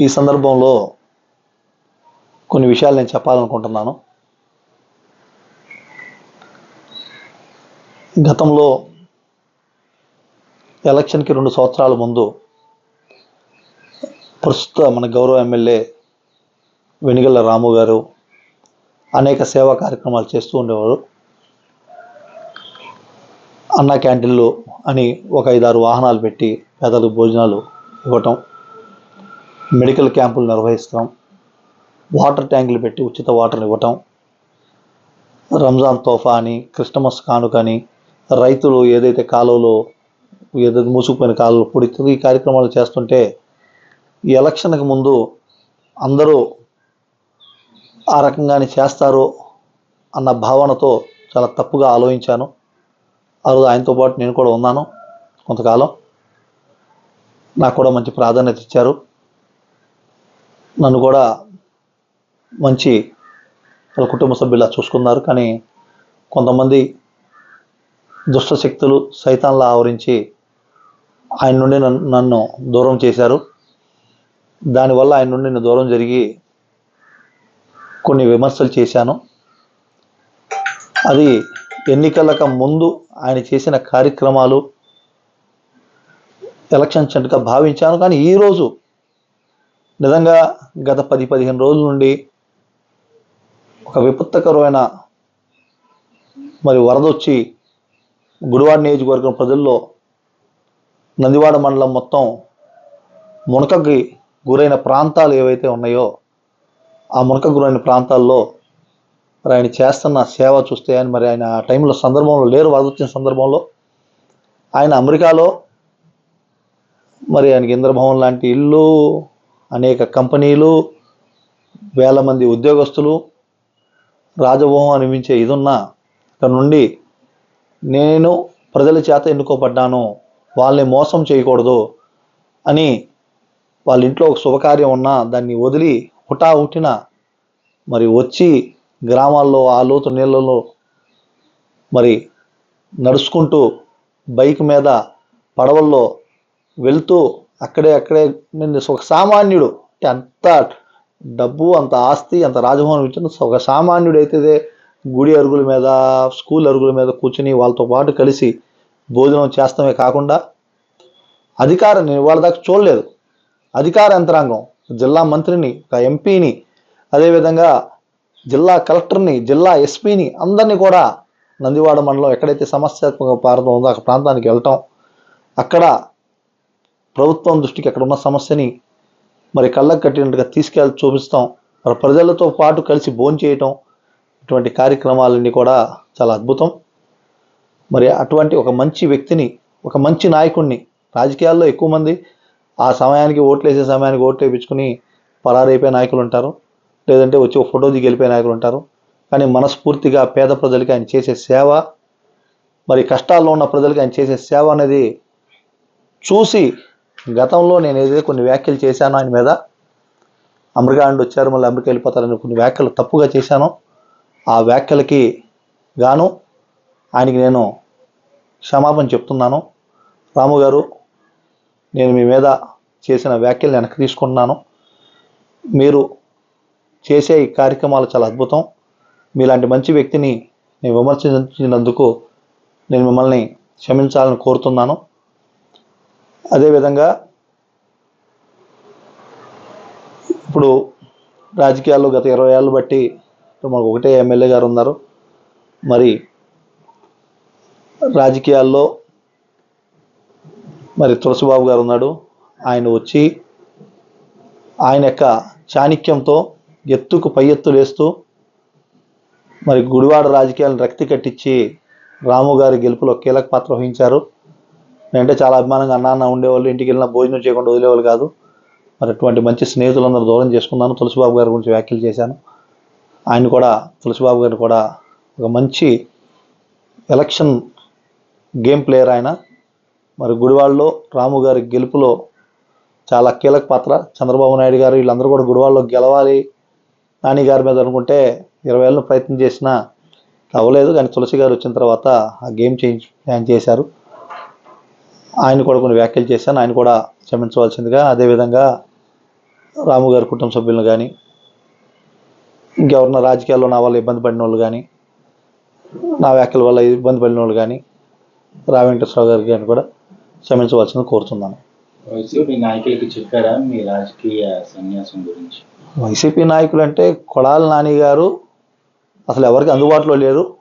ఈ సందర్భంలో కొన్ని విషయాలు నేను చెప్పాలనుకుంటున్నాను. గతంలో ఎలక్షన్కి రెండు సంవత్సరాల ముందు ప్రస్తుత మన గౌరవ ఎమ్మెల్యే వెనిగల్ల రాము గారు అనేక సేవా కార్యక్రమాలు చేస్తూ ఉండేవారు. అన్న క్యాంటీన్లు అని ఒక ఐదారు వాహనాలు పెట్టి పేదలకు భోజనాలు ఇవ్వటం మెడికల్ క్యాంపులు నిర్వహిస్తాం. వాటర్ ట్యాంకులు పెట్టి ఉచిత వాటర్ ఇవ్వటం. రంజాన్ తోఫా అని క్రిస్టమస్ కానుక అని రైతులు ఏదైతే కాలువలో ఏదైతే మూసుకుపోయిన కాలువలు పొడితే ఈ కార్యక్రమాలు చేస్తుంటే ఈ ఎలక్షన్కి ముందు అందరూ ఆ రకంగానే చేస్తారు అన్న భావనతో చాలా తప్పుగా ఆలోచించాను. ఆ రోజు ఆయనతో పాటు నేను కూడా ఉన్నాను కొంతకాలం. నాకు కూడా మంచి ప్రాధాన్యత ఇచ్చారు. నన్ను కూడా మంచి వాళ్ళ కుటుంబ సభ్యులా చూసుకున్నారు. కానీ కొంతమంది దుష్ట శక్తులు సైతాన్లా ఆవరించి ఆయన నుండి నన్ను నన్ను దూరం చేశారు. దానివల్ల ఆయన నుండి నేను దూరం జరిగి కొన్ని విమర్శలు చేశాను. అది ఎన్నికలకు ముందు ఆయన చేసిన కార్యక్రమాలు ఎలక్షన్ చెంటుగా భావించాను. కానీ ఈరోజు నిజంగా గత పది పదిహేను రోజుల నుండి ఒక విపత్తకరమైన మరి వరద వచ్చి గుడివాడ నియోజకవర్గం ప్రజల్లో నందివాడ మండలం మొత్తం మునకకి గురైన ప్రాంతాలు ఏవైతే ఉన్నాయో ఆ మునక గురైన ప్రాంతాల్లో మరి ఆయన చేస్తున్న సేవ చూస్తే ఆయన మరి ఆయన ఆ టైంలో సందర్భంలో లేరు వరద వచ్చిన సందర్భంలో ఆయన అమెరికాలో మరి ఆయనకి ఇంద్రభవన్ లాంటి ఇల్లు అనేక కంపెనీలు వేల మంది ఉద్యోగస్తులు రాజభవం అనిపించే ఇదున్న ఇక్కడ నుండి నేను ప్రజల చేత ఎన్నుకోబడ్డాను వాళ్ళని మోసం చేయకూడదు అని వాళ్ళ ఇంట్లో ఒక శుభకార్యం ఉన్నా దాన్ని వదిలి హుటా హుటిన మరి వచ్చి గ్రామాల్లో ఆ లోతు నీళ్ళలో మరి నడుచుకుంటూ బైక్ మీద పడవల్లో వెళ్తూ అక్కడే అక్కడే నేను ఒక సామాన్యుడు ఎంత అంత డబ్బు అంత ఆస్తి అంత రాజభవనం ఇచ్చిన ఒక సామాన్యుడు అయితే గుడి అరుగుల మీద స్కూల్ అరుగుల మీద కూర్చుని వాళ్ళతో పాటు కలిసి భోజనం చేస్తామే కాకుండా అధికారం నేను వాళ్ళ దాకా చూడలేదు. అధికార యంత్రాంగం జిల్లా మంత్రిని ఒక ఎంపీని అదేవిధంగా జిల్లా కలెక్టర్ని జిల్లా ఎస్పీని అందరినీ కూడా నందివాడ మండలం ఎక్కడైతే సమస్యాత్మక ప్రాంతం ఉందో ఆ ప్రాంతానికి వెళ్ళటం అక్కడ ప్రభుత్వం దృష్టికి అక్కడ ఉన్న సమస్యని మరి కళ్ళకు కట్టినట్టుగా తీసుకెళ్ళి చూపిస్తాం. మరి ప్రజలతో పాటు కలిసి భోంచేయటం ఇటువంటి కార్యక్రమాలన్నీ కూడా చాలా అద్భుతం. మరి అటువంటి ఒక మంచి వ్యక్తిని ఒక మంచి నాయకుడిని రాజకీయాల్లో ఎక్కువ మంది ఆ సమయానికి ఓట్లు వేసే సమయానికి ఓట్లు వేయించుకుని పరారైపోయే నాయకులు ఉంటారు. లేదంటే వచ్చి ఒక ఫోటో దిగి వెళ్ళిపోయే నాయకులు ఉంటారు. కానీ మనస్ఫూర్తిగా పేద ప్రజలకి ఆయన చేసే సేవ మరి కష్టాల్లో ఉన్న ప్రజలకి ఆయన చేసే సేవ అనేది చూసి గతంలో నేను ఏదైతే కొన్ని వ్యాఖ్యలు చేశానో ఆయన మీద అమెరికా నుండి వచ్చారు మళ్ళీ అమెరికా వెళ్ళిపోతారని కొన్ని వ్యాఖ్యలు తప్పుగా చేశాను. ఆ వ్యాఖ్యలకి గాను ఆయనకి నేను క్షమాపణ చెప్తున్నాను. రాము గారు నేను మీ మీద చేసిన వ్యాఖ్యలు వెనక్కి తీసుకుంటున్నాను. మీరు చేసే ఈ కార్యక్రమాలు చాలా అద్భుతం. మీలాంటి మంచి వ్యక్తిని నేను విమర్శించినందుకు నేను మిమ్మల్ని క్షమించాలని కోరుతున్నాను. అదేవిధంగా ఇప్పుడు రాజకీయాల్లో గత ఇరవై ఏళ్ళు బట్టి మాకు ఒకటే ఎమ్మెల్యే గారు ఉన్నారు. మరి రాజకీయాల్లో మరి తులసిబాబు గారు ఉన్నాడు. ఆయన వచ్చి ఆయన యొక్క చాణిక్యంతో ఎత్తుకు పై ఎత్తులేస్తూ మరి గుడివాడ రాజకీయాలను రక్తి కట్టించి రాము గారి గెలుపులో కీలక పాత్ర వహించారు. నేనంటే చాలా అభిమానంగా అన్న ఉండేవాళ్ళు ఇంటికి వెళ్ళినా భోజనం చేయకుండా వదిలేవాళ్ళు కాదు. మరి అటువంటి మంచి స్నేహితులందరూ దూరం చేసుకున్నాను. తులసిబాబు గారి గురించి వ్యాఖ్యలు చేశాను. ఆయన కూడా తులసిబాబు గారిని కూడా ఒక మంచి ఎలక్షన్ గేమ్ ప్లేయర్ ఆయన. మరి గుడివాళ్ళలో రాము గారి గెలుపులో చాలా కీలక పాత్ర. చంద్రబాబు నాయుడు గారు వీళ్ళందరూ కూడా గుడివాళ్ళలో గెలవాలి. నాని గారి మీద అనుకుంటే ఇరవై ఏళ్ళు ప్రయత్నం చేసినా అవ్వలేదు. కానీ తులసి గారు వచ్చిన తర్వాత ఆ గేమ్ చేంజ్ ప్లాన్ చేశారు. ఆయన కూడా కొన్ని వ్యాఖ్యలు చేశాను. ఆయన కూడా క్షమించవలసిందిగా అదేవిధంగా రాము గారి కుటుంబ సభ్యులను కానీ ఇంకెవరన్నా రాజకీయాల్లో నా వల్ల ఇబ్బంది పడిన వాళ్ళు కానీ నా వ్యాఖ్యల వల్ల ఇబ్బంది పడిన వాళ్ళు కానీ రా వెంకటేశ్వరరావు గారికి కానీ కూడా క్షమించవలసింది కోరుతున్నాను. వైసీపీ నాయకులకి చెప్పారా మీ రాజకీయ సన్యాసం గురించి? వైసీపీ నాయకులు అంటే కొడాలి నాని గారు అసలు ఎవరికి అందుబాటులో లేరు.